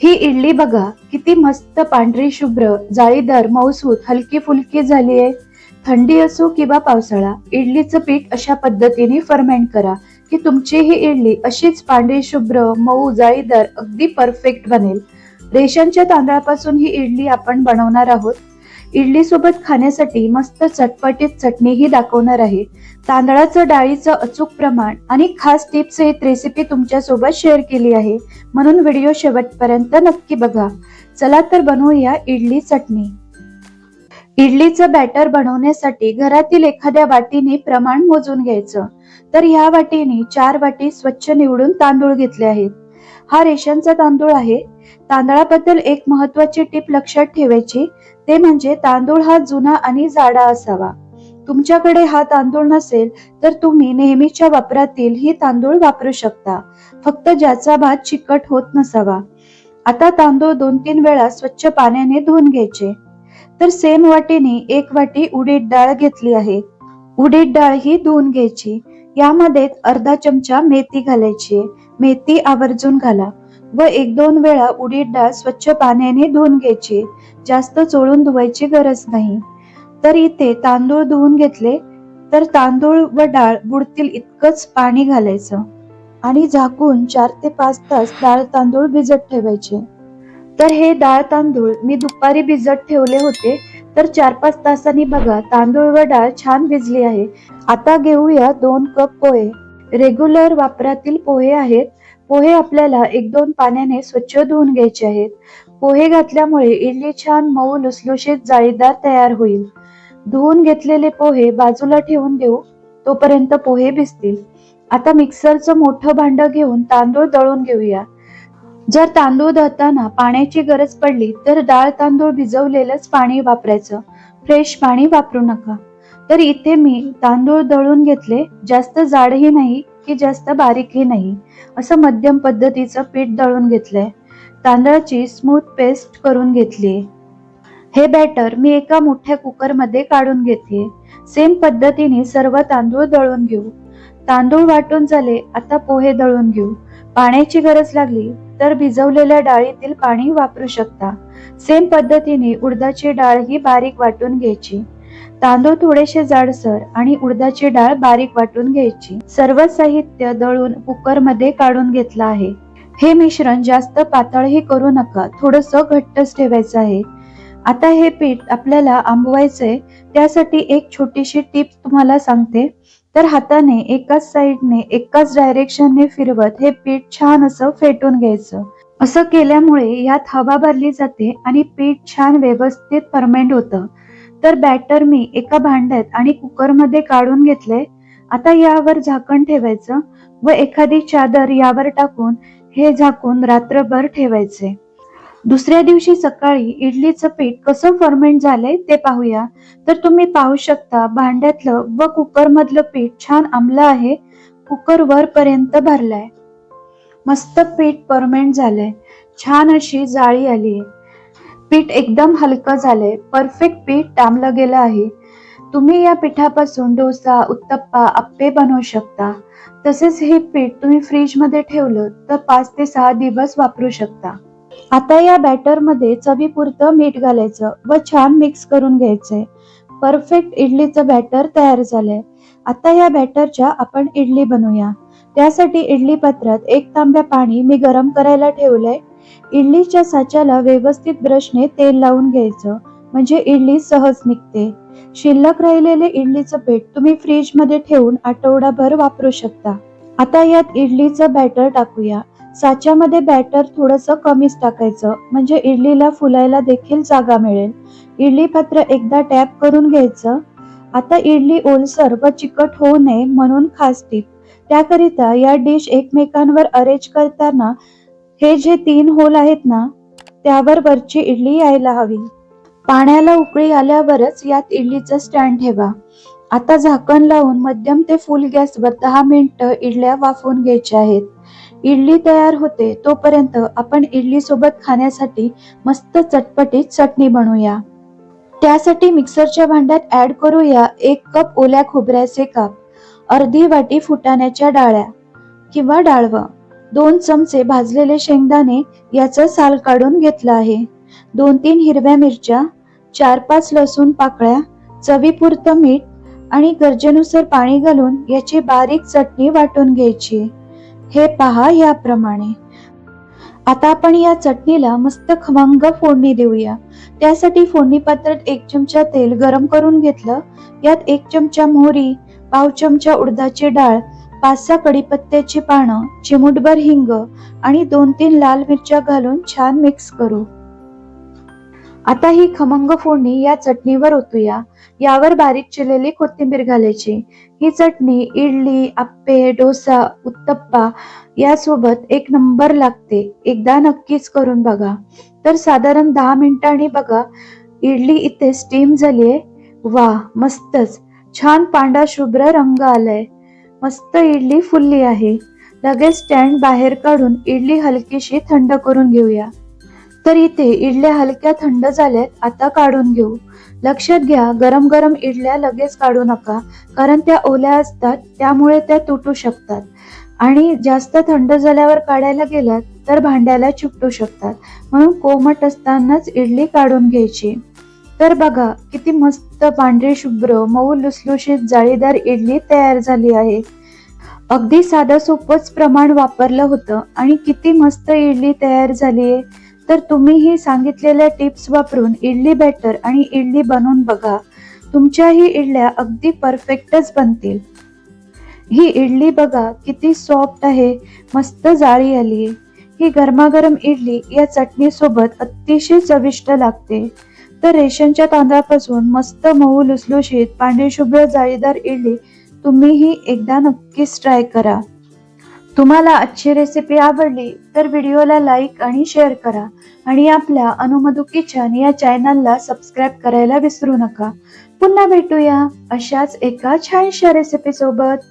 ही इडली बघा किती मस्त पांढरी शुभ्र जाळीदार मऊसूत हलकी फुलकी झाली आहे. थंडी असो किंवा पावसाळा इडलीचं पीठ अशा पद्धतीने फर्मेंट करा की तुमची ही इडली अशीच पांढरी शुभ्र मऊ जाळीदार अगदी परफेक्ट बनेल. रेशनच्या तांदळापासून ही इडली आपण बनवणार आहोत. इडली सोबत खाण्यासाठी मस्त चटपटीत चटणीही दाखवणार आहे. तांदळाचं डाळीचं अचूक प्रमाण आणि खास टिप्स सहित रेसिपी तुमच्यासोबत शेअर केली आहे. म्हणून व्हिडिओ शेवटपर्यंत नक्की बघा. चला तर बनवूया इडली चटणी. इडलीचं बॅटर बनवण्यासाठी घरातील एखाद्या वाटीने प्रमाण मोजून घ्यायचं. तर ह्या वाटीने चार वाटी स्वच्छ निवडून तांदूळ घेतले आहेत. हा रेशनचा तांदूळ आहे. तांदळाबद्दल एक महत्वाची टीप लक्षात ठेवायची ते म्हणजे तांदूळ हा जुना आणि जाडा असावा. तुमच्याकडे हा तांदूळ नसेल तर तुम्ही नेहमीच्या वापरातील ही तांदूळ वापरू शकता. फक्त ज्याचा भात चिकट होत नसावा. आता तांदूळ दोन तीन वेळा स्वच्छ पाण्याने धुवून घ्यायचे. तर सेम वाटीने एक वाटी उडीद डाळ घेतली आहे. उडीद डाळ ही धुवून घ्यायची. यामध्ये अर्धा चमचा मेथी घालायची. मेथी आवर्जून घाला व एक दोन वेळा उडीद डाळ स्वच्छ पाण्याने धुवून घ्यायची. जास्त चोळून धुवायची गरज नाही. तर इथे तांदूळ धुवून घेतले तर तांदूळ व डाळ बुडतील इतकंच पाणी घालायचं आणि झाकून चार ते पाच तास डाळ तांदूळ भिजत ठेवायचे. तर हे डाळ तांदूळ मी दुपारी भिजत ठेवले होते. तर चार पाच तासांनी बघा तांदूळ व डाळ छान भिजली आहे. आता घेऊया दोन कप पोहे. रेग्युलर वापरातील पोहे आहेत. पोहे आपल्याला एक दोन पाण्याने स्वच्छ धुवून घ्यायचे आहेत. पोहे घातल्यामुळे इडली छान मऊ लुसलुशीत जाळीदार तयार होईल. धुवून घेतलेले पोहे बाजूला ठेवून देऊ तोपर्यंत पोहे भिजतील. आता मिक्सरचं मोठं भांड घेऊन तांदूळ दळून घेऊया. जर तांदूळ दळताना पाण्याची गरज पडली तर डाळ तांदूळ भिजवलेलंच पाणी वापरायचं. फ्रेश पाणी वापरू नका. तर इथे मी तांदूळ दळून घेतले. जास्त जाडही नाही की जास्त बारीकही नाही. असं मध्यम पद्धतीचं पीठ दळून घेतलंय. तांदळाची स्मूथ पेस्ट करून घेतली हे बॅटर मी एका मोठ्या कुकरमध्ये काढून घेते सेम पद्धतीने सर्व तांदूळ दळून घेऊ. तांदूळ वाटून झाले आता पोहे दळून घेऊ. पाण्याची गरज लागली तर भिजवलेल्या डाळीतील पाणी वापरू शकता. सेम पद्धतीने उडदाची डाळ ही बारीक वाटून घ्यायची. तांदूळ थोडेसे जाडसर आणि उडदाची डाळ बारीक वाटून घ्यायची. सर्व साहित्य दळून कुकरमध्ये काढून घेतलं आहे. हे मिश्रण जास्त पातळही करू नका थोडस घट्टच ठेवायचं आहे. आता हे पीठ आपल्याला आंबवायचंय त्यासाठी एक छोटीशी टिप तुम्हाला सांगते. तर हाताने एकाच साईडने एकाच डायरेक्शनने फिरवत हे पीठ छान असं फेटून घ्यायचं. असं केल्यामुळे यात हवा भरली जाते आणि पीठ छान व्यवस्थित फर्मेंट होतं. तर बॅटर मी एका भांड्यात आणि कुकरमध्ये काढून घेतले आता यावर झाकण ठेवायचं व एखादी चादर यावर टाकून हे झाकून रात्रभर ठेवायचे. दुसऱ्या दिवशी सकाळी इडलीचं पीठ कसं फर्मेंट झालंय ते पाहूया. तर तुम्ही पाहू शकता भांड्यातलं व कुकर मधलं पीठ छान आंबलं आहे. कुकर वर पर्यंत भरलाय. मस्त पीठ फर्मेंट झालंय. छान अशी जाळी आली पीठ एकदम हलकं झालंय. परफेक्ट पीठ टांबलं गेलं आहे. तुम्ही या पिठापासून डोसा उत्तप्पा अप्पे बनवू शकता. तसेच हे पीठ तुम्ही फ्रीजमध्ये ठेवलं तर पाच ते सहा दिवस वापरू शकता. आता या बॅटरमध्ये चवीपुरतं मीठ घालायचं व छान मिक्स करून घ्यायचंय. परफेक्ट इडलीचं बॅटर तयार झालंय. आता या बॅटरच्या आपण इडली बनवूया. त्यासाठी इडली पात्रात एक तांब्या पाणी मी गरम करायला ठेवलंय. इडलीच्या साच्याला व्यवस्थित ब्रशने तेल लावून घ्यायचं म्हणजे इडली सहज निघते. शिल्लक राहिलेले इडलीचं पीठ तुम्ही फ्रीजमध्ये ठेवून आठवडाभर वापरू शकता. आता यात इडलीचं बॅटर टाकूया. साच्यामध्ये बॅटर थोडस कमीच टाकायचं. म्हणजे इडलीला फुलायला देखील जागा मिळेल. इडली पात्र एकदा टॅप करून घ्यायचं. आता इडली ओलसर व चिकट होऊ नये म्हणून खास टीप त्याकरिता या डिश एकमेकांवर अरेंज करताना हे जे तीन होल आहेत ना त्यावर वरची इडली यायला हवी. पाण्याला उकळी आल्यावरच यात इडलीचं स्टँड ठेवा. आता झाकण लावून मध्यम ते फुल गॅसवर दहा मिनिटं इडल्या वाफवून घ्यायच्या आहेत. इडली तयार होते तोपर्यंत आपण इडली सोबत खाण्यासाठी मस्त चटपटीत चटणी बनवूया. त्यासाठी मिक्सरच्या भांड्यात ऍड करूया एक कप ओल्या खोबऱ्याचे काप अर्धी वाटी फुटाण्याच्या डाळ्या किंवा डाळवं दोन चमचे भाजलेले शेंगदाणे याचं साल काढून घेतलं आहे दोन तीन हिरव्या मिरच्या चार पाच लसूण पाकळ्या चवीपुरतं मीठ आणि गरजेनुसार पाणी घालून याची बारीक चटणी वाटून घ्यायची. हे पहा याप्रमाणे. आता आपण या चटणीला मस्त खमंग फोडणी देऊया. त्यासाठी फोडणी पात्रात एक चमचा तेल गरम करून घेतलं. यात एक चमचा मोहरी पाव चमचा उडदाची डाळ पाच सहा कडीपत्त्याची पानं चिमूटभर हिंग आणि दोन तीन लाल मिरच्या घालून छान मिक्स करू. आता ही खमंग फोडणी या चटणीवर ओतूया. यावर बारीक चिरलेली कोथिंबीर घालायची. ही चटणी इडली आप्पे डोसा उत्तप्पा यासोबत एक नंबर लागते. एकदा नक्कीच करून बघा. तर साधारण दहा मिनिटांनी बघा. इडली इथे स्टीम झालीये. वा मस्तच. छान पांढरा शुभ्र रंग आलाय. मस्त इडली फुलली आहे. लगेच स्टँड बाहेर काढून इडली हलकीशी थंड करून घेऊया. तर इथे इडल्या हलक्या थंड झाल्यात आता काढून घेऊ. लक्षात घ्या गरम गरम इडल्या लगेच काढू नका कारण त्या ओल्या असतात त्यामुळे त्या तुटू शकतात. आणि जास्त थंड झाल्यावर काढायला गेलात तर भांड्याला चिपटू शकतात. म्हणून कोमट असतानाच इडली काढून घ्यायची. तर बघा किती मस्त पांढरी शुभ्र मऊ लुसलुशीत जाळीदार इडली तयार झाली आहे. अगदी साधं सोपंच प्रमाण वापरलं होतं आणि किती मस्त इडली तयार झाली आहे तर तुम्ही ही सांगितलेल्या टिप्स वापरून इडली बॅटर आणि इडली बनवून बघा. तुमच्याही इडल्या अगदी परफेक्टच बनतील. ही इडली बघा किती सॉफ्ट आहे मस्त जाळी आली. ही गरमागरम इडली या चटणी सोबत अतिशय चविष्ट लागते. तर रेशनच्या तांदळापासून मस्त मऊ लुसलुशीत पांढरीशुभ्र जाळीदार इडली तुम्हीही एकदा नक्कीच ट्राय करा. तुम्हाला आजची रेसिपी आवडली तर व्हिडिओला लाईक आणि शेअर करा. आणि आपल्या अनुमदू किचन या चॅनलला सबस्क्राईब करायला विसरू नका. पुन्हा भेटूया अशाच एका छानशा रेसिपी सोबत.